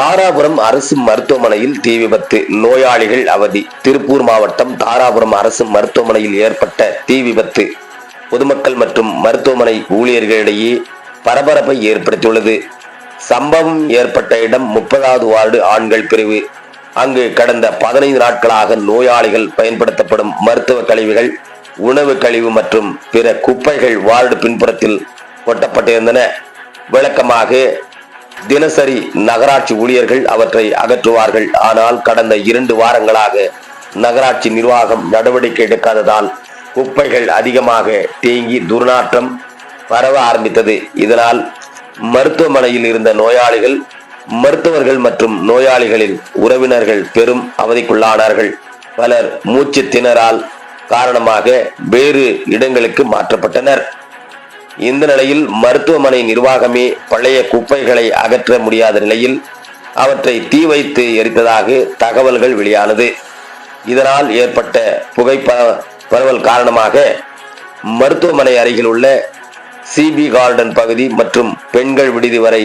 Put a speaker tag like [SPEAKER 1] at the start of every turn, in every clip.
[SPEAKER 1] தாராபுரம் அரசு மருத்துவமனையில் தீ விபத்து. நோயாளிகள் அவதி. திருப்பூர் மாவட்டம் தாராபுரம் அரசு மருத்துவமனையில் ஏற்பட்ட தீ விபத்து. பொதுமக்கள் மற்றும் மருத்துவமனை ஊழியர்களிடையே பரபரப்பை ஏற்படுத்தியுள்ளது. சம்பவம் ஏற்பட்ட இடம் முப்பதாவது வார்டு ஆண்கள் பிரிவு. அங்கு கடந்த பதினைந்து நாட்களாக நோயாளிகள் பயன்படுத்தப்படும் மருத்துவ கழிவுகள் உணவு கழிவு மற்றும் பிற குப்பைகள் வார்டு பின்புறத்தில் கொட்டப்பட்டிருந்தன. விளக்கமாக தினசரி நகராட்சி ஊழியர்கள் அவற்றை அகற்றுவார்கள். ஆனால் கடந்த இரண்டு வாரங்களாக நகராட்சி நிர்வாகம் நடவடிக்கை எடுக்காததால் குப்பைகள் அதிகமாக தேங்கி துர்நாற்றம் பரவ ஆரம்பித்தது. இதனால் மருத்துவமனையில் இருந்த நோயாளிகள் மருத்துவர்கள் மற்றும் நோயாளிகளின் உறவினர்கள் பெரும் அவதிக்குள்ளானார்கள். பலர் மூச்சு திணறால் காரணமாக வேறு இடங்களுக்கு மாற்றப்பட்டனர். இந்த நிலையில் மருத்துவமனை நிர்வாகமே பழைய குப்பைகளை அகற்ற முடியாத நிலையில் அவற்றை தீ வைத்து எரித்ததாக தகவல்கள் வெளியானது. இதனால் ஏற்பட்ட புகை பரவல் காரணமாக மருத்துவமனை அருகில் உள்ள சிபி கார்டன் பகுதி மற்றும் பெண்கள் விடுதி வரை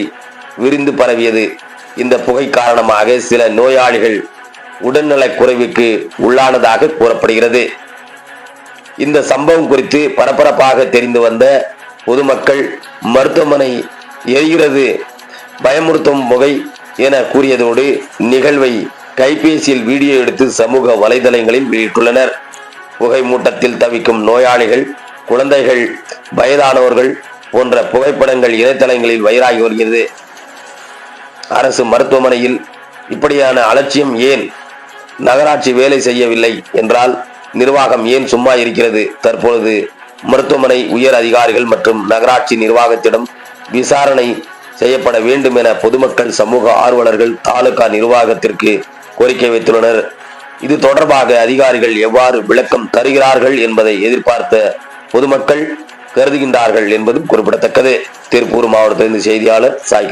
[SPEAKER 1] விரிந்து பரவியது. இந்த புகை காரணமாக சில நோயாளிகள் உடல்நலக் குறைவுக்கு உள்ளானதாக கூறப்படுகிறது. இந்த சம்பவம் குறித்து பரபரப்பாக தெரிந்து வந்த பொதுமக்கள் மருத்துவமனை எரிகிறது பயமுறுத்தும் புகை என கூறியதோடு நிகழ்வை கைபேசியில் வீடியோ எடுத்து சமூக வலைதளங்களில் வெளியிட்டுள்ளனர். புகை மூட்டத்தில் தவிக்கும் நோயாளிகள் குழந்தைகள் வயதானவர்கள் போன்ற புகைப்படங்கள் இணையதளங்களில் வைராகி வருகிறது. அரசு மருத்துவமனையில் இப்படியான அலட்சியம் ஏன் நகராட்சி வேலை செய்யவில்லை என்றால் நிர்வாகம் ஏன் சும்மா இருக்கிறது? தற்பொழுது மருத்துவமனை உயர் அதிகாரிகள் மற்றும் நகராட்சி நிர்வாகத்திடம் விசாரணை செய்யப்பட வேண்டும் என பொதுமக்கள் சமூக ஆர்வலர்கள் தாலுகா நிர்வாகத்திற்கு கோரிக்கை வைத்துள்ளனர். இது தொடர்பாக அதிகாரிகள் எவ்வாறு விளக்கம் தருகிறார்கள் என்பதை எதிர்பார்த்த பொதுமக்கள் கருதுகின்றார்கள் என்பதும் குறிப்பிடத்தக்கது. திருப்பூர் மாவட்டத்திலிருந்து செய்தியாளர் சாய்